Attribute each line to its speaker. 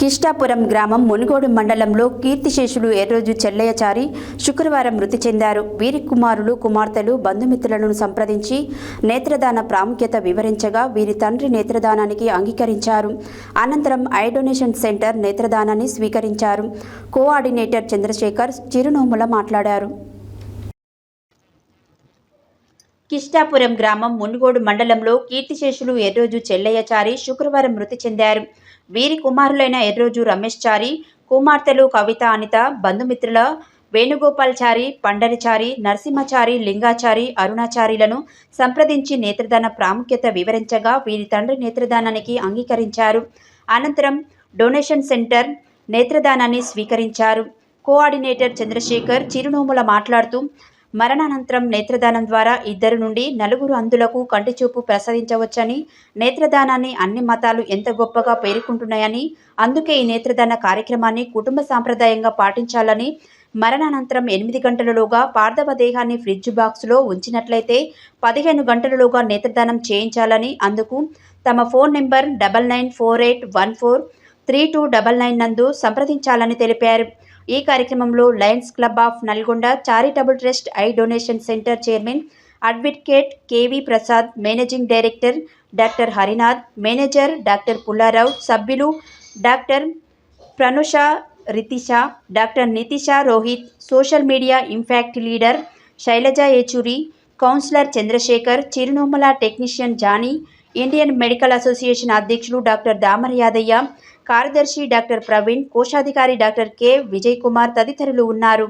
Speaker 1: కిష్టాపురం గ్రామం మునుగోడు మండలంలో కీర్తిశేషులు ఎర్రోజు చెల్లయ్యచారి శుక్రవారం మృతి చెందారు. వీరి కుమారులు కుమార్తెలు బంధుమిత్రులను సంప్రదించి నేత్రదాన ప్రాముఖ్యత వివరించగా వీరి తండ్రి నేత్రదానానికి అంగీకరించారు. అనంతరం ఐ డొనేషన్ సెంటర్ నేత్రదానాన్ని స్వీకరించారు. కోఆర్డినేటర్ చంద్రశేఖర్ చిరునోముల మాట్లాడారు. కిష్టాపురం గ్రామం మునుగోడు మండలంలో కీర్తిశేషులు ఎర్రోజు చెల్లయ్యచారి శుక్రవారం మృతి చెందారు. వీరి కుమారులైన ఎర్రోజు రమేష్ చారి కుమార్తెలు కవిత అనిత బంధుమిత్రుల వేణుగోపాల్చారి పండరిచారి నరసింహచారి లింగాచారి అరుణాచారిలను సంప్రదించి నేత్రదాన ప్రాముఖ్యత వివరించగా వీరి తండ్రి నేత్రదానానికి అంగీకరించారు. అనంతరం డొనేషన్ సెంటర్ నేత్రదానాన్ని స్వీకరించారు. కోఆర్డినేటర్ చంద్రశేఖర్ చిరునోముల మాట్లాడుతూ మరణానంతరం నేత్రదానం ద్వారా ఇద్దరు నుండి నలుగురు అందులకు కంటిచూపు ప్రసాదించవచ్చని నేత్రదానాన్ని అన్ని మతాలు ఎంత గొప్పగా పేర్కొంటున్నాయని అందుకే ఈ నేత్రదాన కార్యక్రమాన్ని కుటుంబ సాంప్రదాయంగా పాటించాలని మరణానంతరం ఎనిమిది గంటలలోగా పార్థవ దేహాన్ని ఫ్రిడ్జ్ బాక్స్లో ఉంచినట్లయితే పదిహేను గంటలలోగా నేత్రదానం చేయించాలని అందుకు తమ phone number double nine four eight one four three two double nine నందు సంప్రదించాలని తెలిపారు. ఈ కార్యక్రమంలో Lions club of Nalgonda charitable trust eye donation centre chairman advocate KV Prasad managing director doctor Harinath manager doctor Pullarao సభ్యులు doctor Pranusha Ritisha doctor Nitisha Rohit social media impact leader Shailaja Yechuri councillor Chandrashekar Chirunomala technician Jani Indian medical association అధ్యక్షులు doctor Damar Yadaiah కార్యదర్శి doctor Praveen కోశాధికారి doctor K. Vijay Kumar తదితరులు ఉన్నారు.